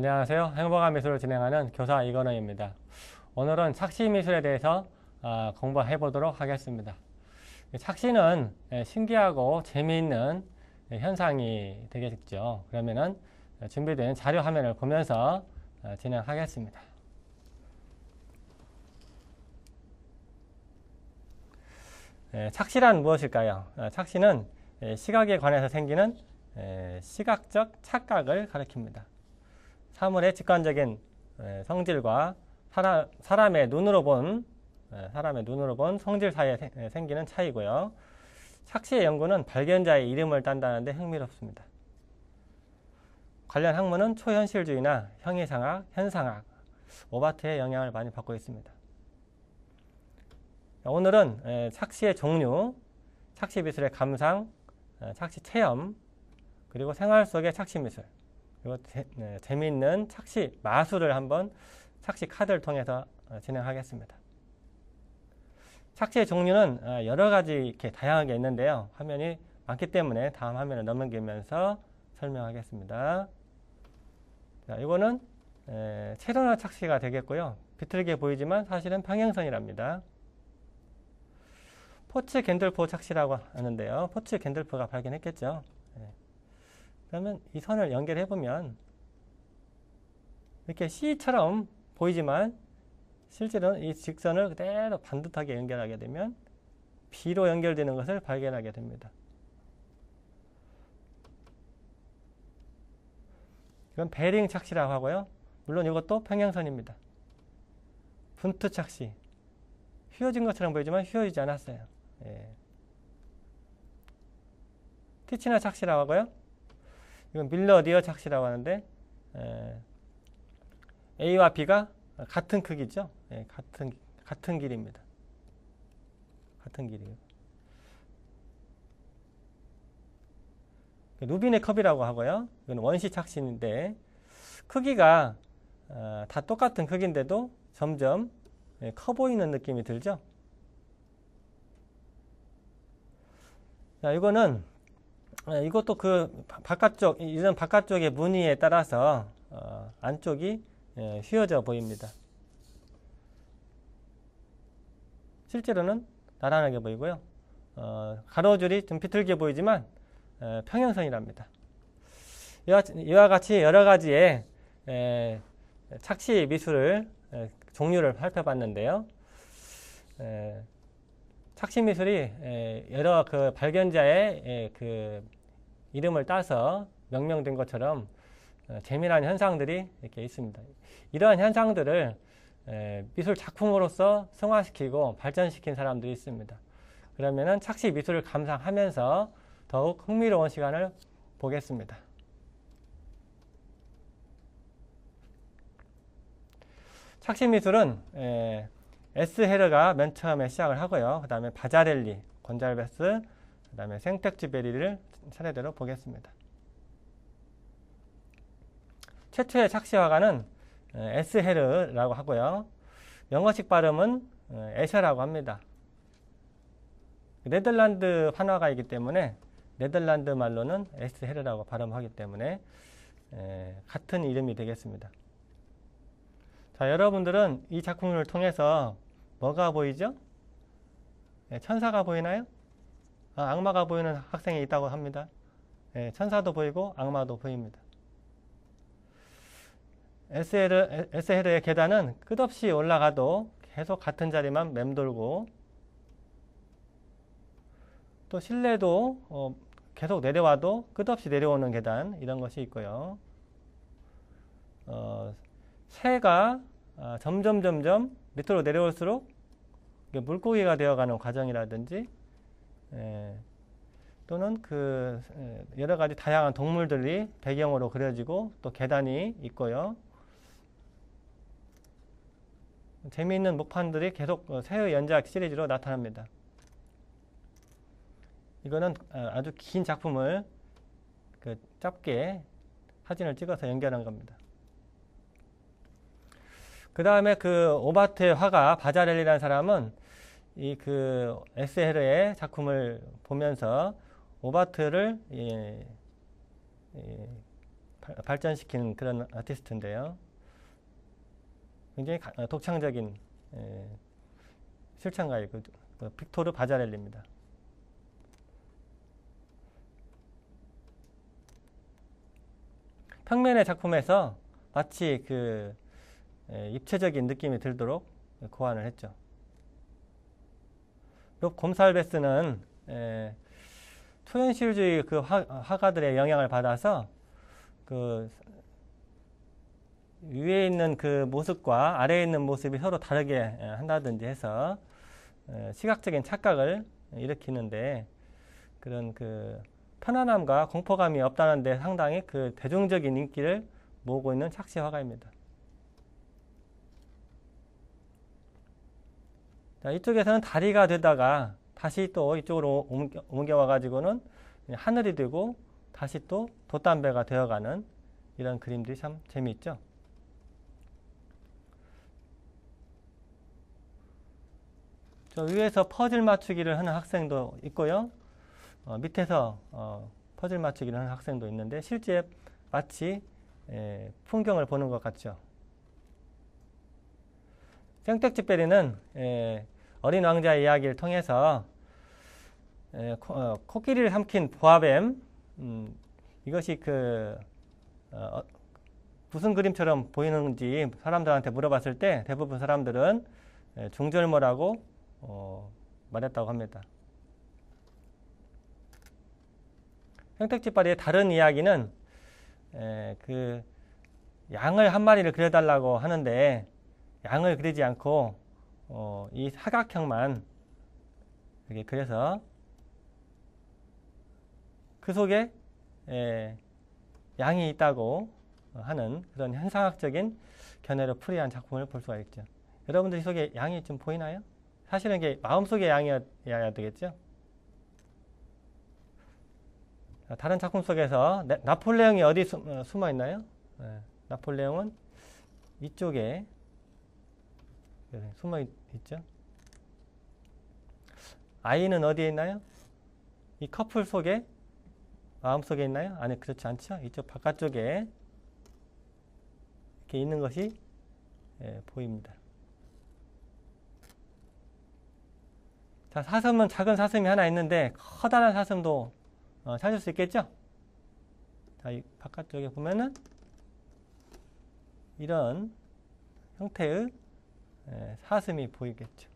안녕하세요. 행복한 미술을 진행하는 교사 이건호입니다. 오늘은 착시 미술에 대해서 아, 공부해 보도록 하겠습니다. 착시는 예, 신기하고 재미있는 예, 현상이 되겠죠. 그러면은 준비된 자료 화면을 보면서 어, 진행하겠습니다. 예, 착시란 무엇일까요? 어, 착시는 예, 시각에 관해서 생기는 예, 시각적 착각을 가리킵니다. 사물의 직관적인 예, 성질과 사람, 사람 의 눈으로 본 예, 사람의 눈으로 본 성질 사이에 생- 예, 생기는 차이고요. 착시의 연구는 발견자의 이름을 딴다는데 흥미롭습니다. 관련 학문은 초현실주의나 형이상학, 현상학, 오바트의 영향을 많이 받고 있습니다. 오늘은 에, 착시의 종류, 착시 미술의 감상, 에, 착시 체험, 그리고 생활 속의 착시 미술, 그리고 재, 네, 재미있는 착시 마술을 한번 착시 카드를 통해서 어, 진행하겠습니다. 착시의 종류는 어, 여러 가지 이렇게 다양하게 있는데요. 화면이 많기 때문에 다음 화면을 넘기면서 설명하겠습니다. 자, 이거는 에, 채도나 착시가 되겠고요. 비틀게 보이지만 사실은 평행선이랍니다. 포츠 겐들포 착시라고 하는데요. 포츠 겐들포가 발견했겠죠. 예. 그러면 이 선을 연결해 보면 이렇게 C처럼 보이지만 실제로는 이 직선을 그대로 반듯하게 연결하게 되면 B로 연결되는 것을 발견하게 됩니다. 이건 베링 착시라고 하고요. 물론 이것도 평행선입니다. 분투 착시. 휘어진 것처럼 보이지만 휘어지지 않았어요. 예. 티치나 착시라고 하고요. 이건 밀러 니어 착시라고 하는데 에, A와 B가 같은 크기죠. 예, 같은 같은 길입니다. 같은 길이에요. 루빈의 컵이라고 하고요. 이건 원시 착시인데 크기가 어, 다 똑같은 크기인데도 점점 예, 커 보이는 느낌이 들죠. 자, 이거는 예, 이것도 그 바- 바깥쪽 이런 바깥쪽의 무늬에 따라서 어, 안쪽이 예, 휘어져 보입니다. 실제로는 나란하게 보이고요. 어, 가로줄이 좀 비틀게 보이지만 에, 평행선이랍니다. 이와, 이와 같이 여러 가지의 에, 착시 미술을 에, 종류를 살펴봤는데요. 에, 착시 미술이 에, 여러 그 발견자의 에, 그 이름을 따서 명명된 것처럼 어, 재미난 현상들이 이렇게 있습니다. 이러한 현상들을 에, 미술 작품으로서 승화시키고 발전시킨 사람들이 있습니다. 그러면은 착시 미술을 감상하면서 더욱 흥미로운 시간을 보겠습니다. 착시 미술은 에, 에스 헤르가 맨 처음에 시작을 하고요. 그 다음에 바자렐리, 곤잘베스, 그 다음에 생텍쥐베리를 차례대로 보겠습니다. 최초의 착시 화가는 에, 에스 헤르라고 하고요. 영어식 발음은 에, 에셔라고 합니다. 네덜란드 환화가이기 때문에 네덜란드 말로는 에스 헤르라고 발음하기 때문에 에, 같은 이름이 되겠습니다. 자, 여러분들은 이 작품을 통해서 뭐가 보이죠? 예, 천사가 보이나요? 아, 악마가 보이는 학생이 있다고 합니다. 예, 천사도 보이고 악마도 보입니다. 에스헤르, 에스헤르의 계단은 끝없이 올라가도 계속 같은 자리만 맴돌고 또 실내도 어, 계속 내려와도 끝없이 내려오는 계단 이런 것이 있고요. 어, 새가 아, 점점 점점 밑으로 내려올수록 물고기가 되어가는 과정이라든지 에, 또는 그 에, 여러 가지 다양한 동물들이 배경으로 그려지고 또 계단이 있고요. 재미있는 목판들이 계속 어, 새의 연작 시리즈로 나타납니다. 이거는 어, 아주 긴 작품을 그 짧게 사진을 찍어서 연결한 겁니다. 그 다음에 그 오바트의 화가 바자렐리라는 사람은 이그 에스헤르의 작품을 보면서 오바트를 예, 예, 발- 발전시키는 그런 아티스트인데요. 굉장히 가- 어, 독창적인 에, 실천가이고 그 빅토르 바자렐리입니다. 평면의 작품에서 마치 그 에, 입체적인 느낌이 들도록 고안을 했죠. 로 곰살베스는 에, 초현실주의 그 화, 화가들의 영향을 받아서 그 위에 있는 그 모습과 아래에 있는 모습이 서로 다르게 에, 한다든지 해서 에, 시각적인 착각을 일으키는데 그런 그 편안함과 공포감이 없다는데 상당히 그 대중적인 인기를 모으고 있는 착시 화가입니다. 자, 이쪽에서는 다리가 되다가 다시 또 이쪽으로 옮겨, 옮겨와 가지고는 하늘이 되고 다시 또 돛담배가 되어가는 이런 그림들이 참 재미있죠. 저 위에서 퍼즐 맞추기를 하는 학생도 있고요. 어, 밑에서 어, 퍼즐 맞추기를 하는 학생도 있는데 실제 마치 에, 풍경을 보는 것 같죠. 생텍쥐페리는 에, 어린 왕자의 이야기를 통해서 에, 코, 어, 코끼리를 삼킨 보아뱀 음, 이것이 그 어, 무슨 그림처럼 보이는지 사람들한테 물어봤을 때 대부분 사람들은 에, 중절모라고 어, 말했다고 합니다. 생택지파리의 다른 이야기는 에, 그 양을 한 마리를 그려달라고 하는데 양을 그리지 않고 어, 이 사각형만 이렇게 그려서 그 속에 에, 양이 있다고 하는 그런 현상학적인 견해로 풀이한 작품을 볼 수가 있죠. 여러분들 이 속에 양이 좀 보이나요? 사실은 이게 마음속의 양이어야 되겠죠. 자, 다른 작품 속에서 네, 나폴레옹이 어디 숨, 어, 숨어 있나요? 네, 나폴레옹은 이쪽에 네, 숨어 있, 있죠. 아이는 어디에 있나요? 이 커플 속에 마음 속에 있나요? 아니 그렇지 않죠. 이쪽 바깥쪽에 이렇게 있는 것이 예, 보입니다. 자, 사슴은 작은 사슴이 하나 있는데 커다란 사슴도 어, 찾을 수 있겠죠? 자, 이 바깥쪽에 보면은 이런 형태의 예, 사슴이 보이겠죠.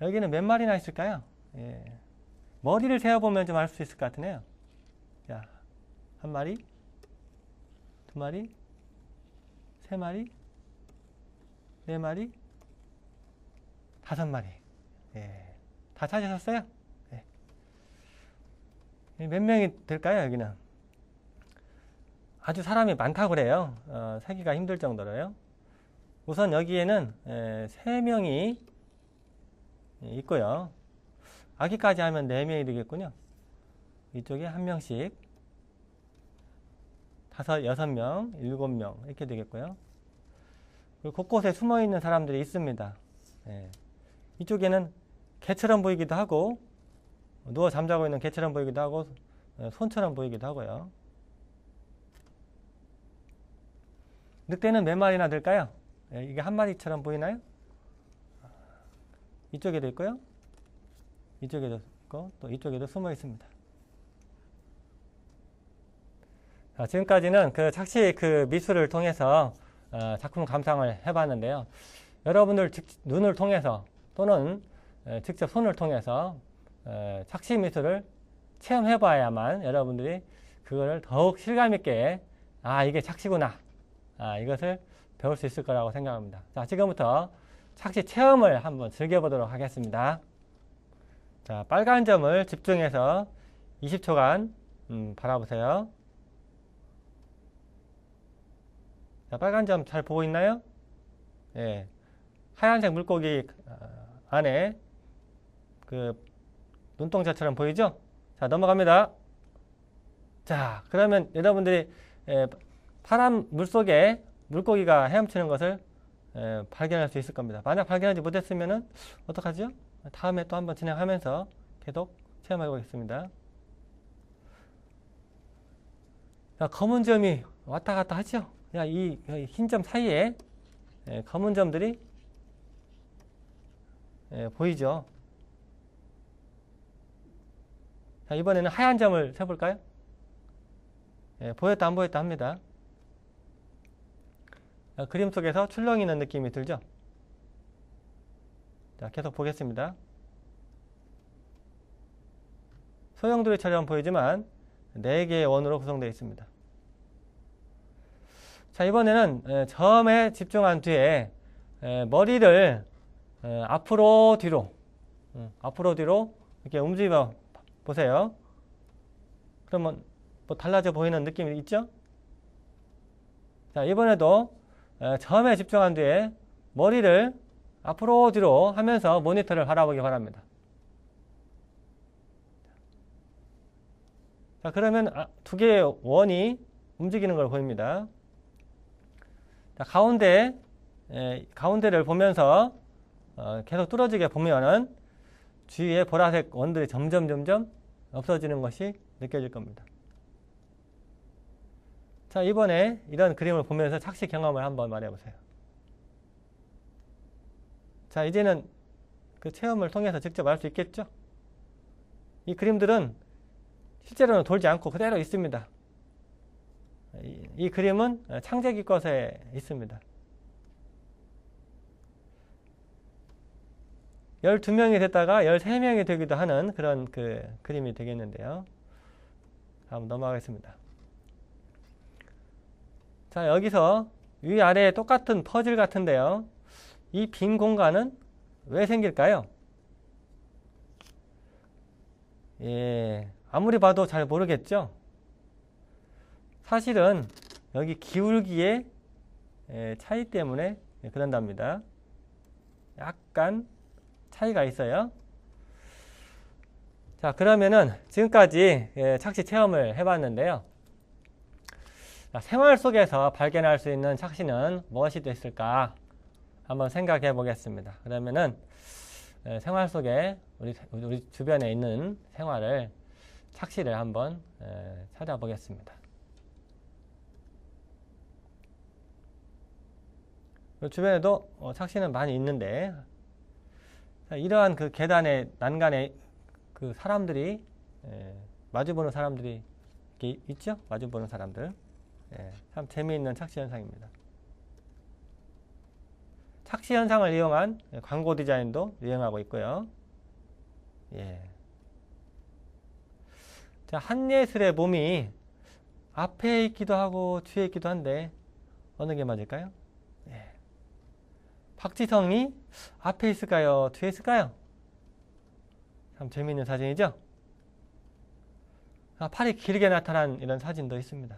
여기는 몇 마리나 있을까요? 예. 머리를 세어보면 좀 알 수 있을 것 같으네요. 자, 한 마리, 두 마리, 세 마리, 네 마리, 다섯 마리. 예. 다 찾으셨어요? 예. 몇 명이 될까요, 여기는? 아주 사람이 많다고 그래요. 어, 세기가 힘들 정도로요. 우선 여기에는 에, 세 명이 있고요. 아기까지 하면 네 명이 되겠군요. 이쪽에 한 명씩 다섯, 여섯 명, 일곱 명 이렇게 되겠고요. 그리고 곳곳에 숨어 있는 사람들이 있습니다. 예. 이쪽에는 개처럼 보이기도 하고 누워 잠자고 있는 개처럼 보이기도 하고 어, 손처럼 보이기도 하고요. 늑대는 몇 마리나 될까요? 예, 이게 한 마리처럼 보이나요? 이쪽에도 있고요. 이쪽에도 있고 또 이쪽에도 숨어 있습니다. 자, 지금까지는 그 착시 그 미술을 통해서 어, 작품 감상을 해봤는데요. 여러분들 직, 눈을 통해서 또는 에, 직접 손을 통해서 에, 착시 미술을 체험해봐야만 여러분들이 그거를 더욱 실감 있게 아 이게 착시구나 아, 이것을 배울 수 있을 거라고 생각합니다. 자, 지금부터 착시 체험을 한번 즐겨보도록 하겠습니다. 자, 빨간 점을 집중해서 20초간 음, 바라보세요. 자, 빨간 점 잘 보고 있나요? 예. 하얀색 물고기 어, 안에 그 눈동자처럼 보이죠? 자, 넘어갑니다. 자, 그러면 여러분들이 예, 파란 물 속에 물고기가 헤엄치는 것을 에, 발견할 수 있을 겁니다. 만약 발견하지 못했으면 어떡하죠? 다음에 또 한번 진행하면서 계속 체험해 보겠습니다. 자, 검은 점이 왔다 갔다 하죠. 야, 이 흰 점 사이에 예, 검은 점들이 예, 보이죠. 자, 이번에는 하얀 점을 세볼까요? 예, 보였다 안 보였다 합니다. 자, 그림 속에서 출렁이는 느낌이 들죠? 자, 계속 보겠습니다. 소용돌이처럼 보이지만 4개의 원으로 구성되어 있습니다. 자, 이번에는 에, 점에 집중한 뒤에 에, 머리를 에, 앞으로 뒤로 음, 앞으로 뒤로 이렇게 움직여 보세요. 그러면 뭐 달라져 보이는 느낌이 있죠? 자, 이번에도 에, 점에 집중한 뒤에 머리를 앞으로 뒤로 하면서 모니터를 바라보기 바랍니다. 자, 그러면 아, 두 개의 원이 움직이는 걸 보입니다. 자, 가운데, 에, 가운데를 보면서 어, 계속 뚫어지게 보면은 주위에 보라색 원들이 점점 점점 없어지는 것이 느껴질 겁니다. 자, 이번에 이런 그림을 보면서 착시 경험을 한번 말해 보세요. 자, 이제는 그 체험을 통해서 직접 알 수 있겠죠? 이 그림들은 실제로는 돌지 않고 그대로 있습니다. 이, 이 그림은 창제기 것에 있습니다. 12명이 됐다가 13명이 되기도 하는 그런 그 그림이 되겠는데요. 다음 넘어가겠습니다. 자, 여기서 위아래 똑같은 퍼즐 같은데요. 이 빈 공간은 왜 생길까요? 예, 아무리 봐도 잘 모르겠죠? 사실은 여기 기울기의 차이 때문에 그런답니다. 약간 차이가 있어요. 자, 그러면은 지금까지 착시 체험을 해봤는데요. 생활 속에서 발견할 수 있는 착시는 무엇이 됐을까? 한번 생각해 보겠습니다. 그러면은 생활 속에 우리, 우리 주변에 있는 생활을 착시를 한번 찾아보겠습니다. 주변에도 어, 착시는 많이 있는데 이러한 그 계단의 난간에 그 사람들이 마주보는 사람들이 있죠? 마주보는 사람들. 참 재미있는 착시 현상입니다. 착시 현상을 이용한 광고 디자인도 유행하고 있고요. 예. 자, 한예슬의 몸이 앞에 있기도 하고 뒤에 있기도 한데 어느 게 맞을까요? 예. 박지성이 앞에 있을까요? 뒤에 있을까요? 참 재미있는 사진이죠? 아, 팔이 길게 나타난 이런 사진도 있습니다.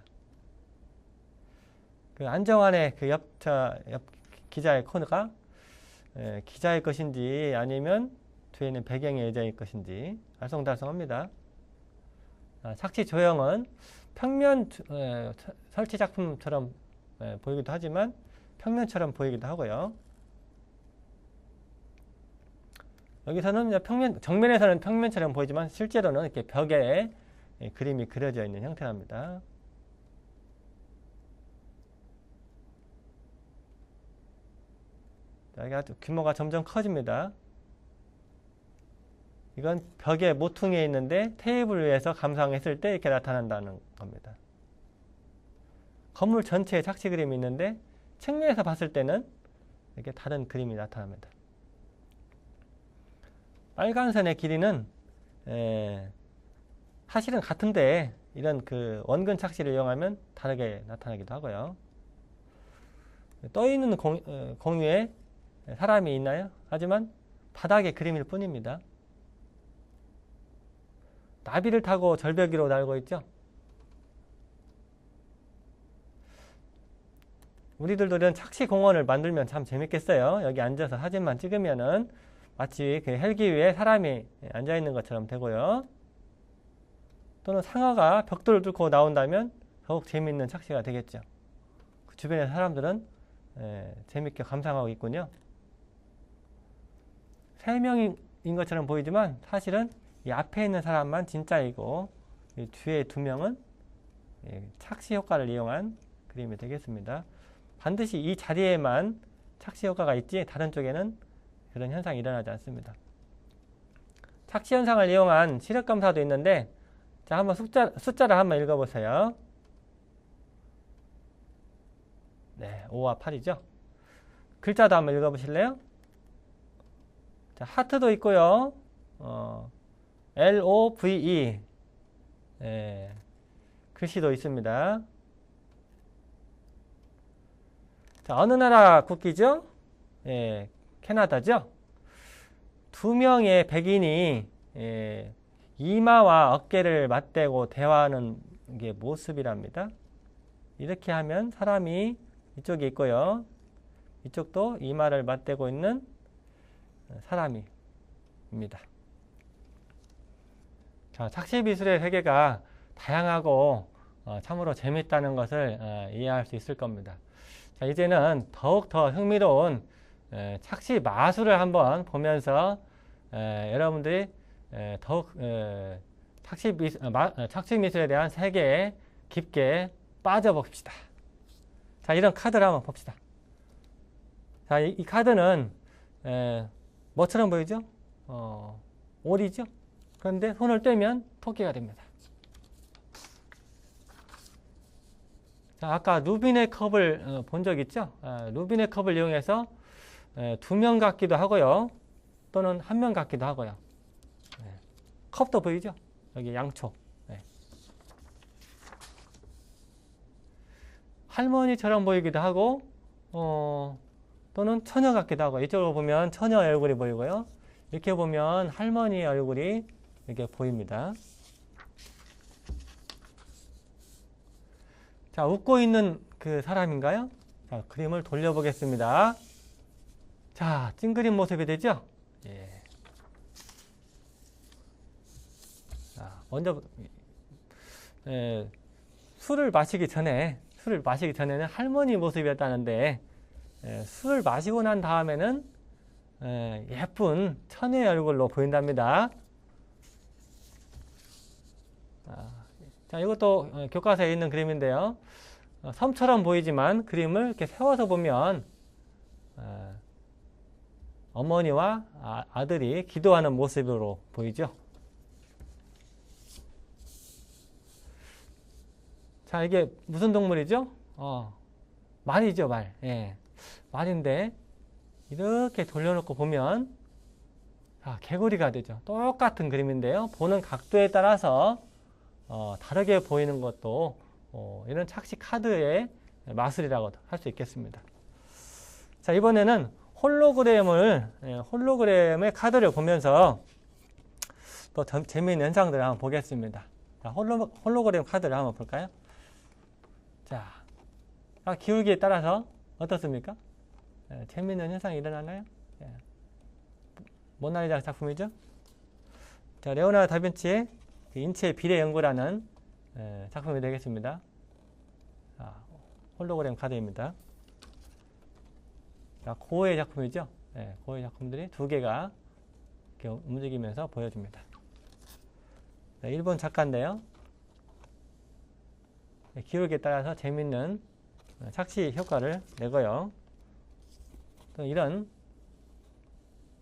그 안정환의 그 옆, 저, 옆 기자의 코너가 예, 기자의 것인지 아니면 뒤에 있는 배경의 여자의 것인지 알쏭달쏭합니다. 아, 착시 조형은 평면 에, 설치 작품처럼 에, 보이기도 하지만 평면처럼 보이기도 하고요. 여기서는 평면, 정면에서는 평면처럼 보이지만 실제로는 이렇게 벽에 예, 그림이 그려져 있는 형태랍니다. 여기 아주 규모가 점점 커집니다. 이건 벽에 모퉁이에 있는데 테이블 위에서 감상했을 때 이렇게 나타난다는 겁니다. 건물 전체에 착시 그림이 있는데 측면에서 봤을 때는 이렇게 다른 그림이 나타납니다. 빨간 선의 길이는 에, 사실은 같은데 이런 그 원근 착시를 이용하면 다르게 나타나기도 하고요. 떠 있는 공, 어, 공유에 사람이 있나요? 하지만 바닥에 그림일 뿐입니다. 나비를 타고 절벽 위로 날고 있죠. 우리들도 이런 착시 공원을 만들면 참 재밌겠어요. 여기 앉아서 사진만 찍으면은 마치 그 헬기 위에 사람이 앉아 있는 것처럼 되고요. 또는 상어가 벽돌을 뚫고 나온다면 더욱 재미있는 착시가 되겠죠. 그 주변의 사람들은 예, 재밌게 감상하고 있군요. 세 명인 것처럼 보이지만 사실은 이 앞에 있는 사람만 진짜이고 이 뒤에 두 명은 예, 착시 효과를 이용한 그림이 되겠습니다. 반드시 이 자리에만 착시 효과가 있지 다른 쪽에는 그런 현상이 일어나지 않습니다. 착시 현상을 이용한 시력 검사도 있는데 자 한번 숫자, 숫자를 한번 읽어보세요. 네, 5와 8이죠. 글자도 한번 읽어보실래요? 자, 하트도 있고요. 어, L-O-V-E 예, 글씨도 있습니다. 자, 어느 나라 국기죠? 예, 캐나다죠? 두 명의 백인이 예, 이마와 어깨를 맞대고 대화하는 게 모습이랍니다. 이렇게 하면 사람이 이쪽에 있고요. 이쪽도 이마를 맞대고 있는 사람입니다. 자, 착시미술의 세계가 다양하고 어, 참으로 재밌다는 것을 어, 이해할 수 있을 겁니다. 자, 이제는 더욱 더 흥미로운 에, 착시 마술을 한번 보면서 에, 여러분들이 에, 더욱 에, 착시, 미, 어, 마, 어, 착시 미술에 대한 세계에 깊게 빠져봅시다. 자, 이런 카드를 한번 봅시다. 자, 이, 이 카드는 에, 뭐처럼 보이죠? 어, 오리죠? 그런데 손을 떼면 토끼가 됩니다. 자, 아까 루빈의 컵을 어, 본적 있죠? 아, 루빈의 컵을 이용해서 두 명 같기도 하고요. 또는 한 명 같기도 하고요. 네. 컵도 보이죠? 여기 양초. 네. 할머니처럼 보이기도 하고, 어, 또는 처녀 같기도 하고, 이쪽으로 보면 처녀 얼굴이 보이고요. 이렇게 보면 할머니 얼굴이 이렇게 보입니다. 자, 웃고 있는 그 사람인가요? 자, 그림을 돌려보겠습니다. 자, 찡그린 모습이 되죠? 예. 자, 먼저, 예, 술을 마시기 전에, 술을 마시기 전에는 할머니 모습이었다는데, 예, 술을 마시고 난 다음에는 예, 예쁜 천의 얼굴로 보인답니다. 자, 이것도 어, 교과서에 있는 그림인데요. 어, 섬처럼 보이지만 그림을 이렇게 세워서 보면 어, 어머니와 아, 들이 기도하는 모습으로 보이죠. 자, 이게 무슨 동물이죠? 어, 말이죠, 말. 예. 말인데, 이렇게 돌려놓고 보면, 아, 개구리가 되죠. 똑같은 그림인데요. 보는 각도에 따라서 어, 다르게 보이는 것도 어, 이런 착시 카드의 마술이라고 할 수 있겠습니다. 자 이번에는 홀로그램을 예, 홀로그램의 카드를 보면서 또 재미있는 현상들을 한번 보겠습니다. 자, 홀로, 홀로그램 카드를 한번 볼까요? 자, 아, 기울기에 따라서 어떻습니까? 예, 재미있는 현상이 일어나나요? 예. 모나리자 작품이죠? 자, 레오나르도 다빈치의 그 인체 비례 연구라는 작품이 되겠습니다. 자, 홀로그램 카드입니다. 자, 고의 작품이죠. 네, 고의 작품들이 두 개가 움직이면서 보여줍니다. 네, 일본 작가인데요. 네, 기울기에 따라서 재밌는 착시 효과를 내고요. 또 이런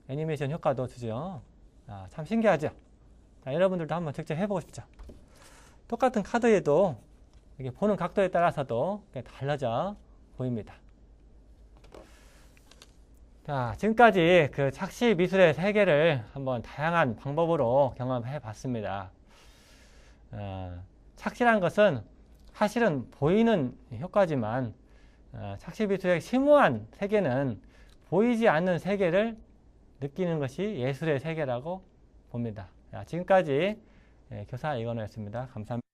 애니메이션 효과도 주죠. 아, 참 신기하죠. 자, 여러분들도 한번 직접 해보고 싶죠? 똑같은 카드에도 이게 보는 각도에 따라서도 달라져 보입니다. 자, 지금까지 그 착시 미술의 세계를 한번 다양한 방법으로 경험해 봤습니다. 어, 착시란 것은 사실은 보이는 효과지만 어, 착시 미술의 심오한 세계는 보이지 않는 세계를 느끼는 것이 예술의 세계라고 봅니다. 지금까지 예, 교사 이건호였습니다. 감사합니다.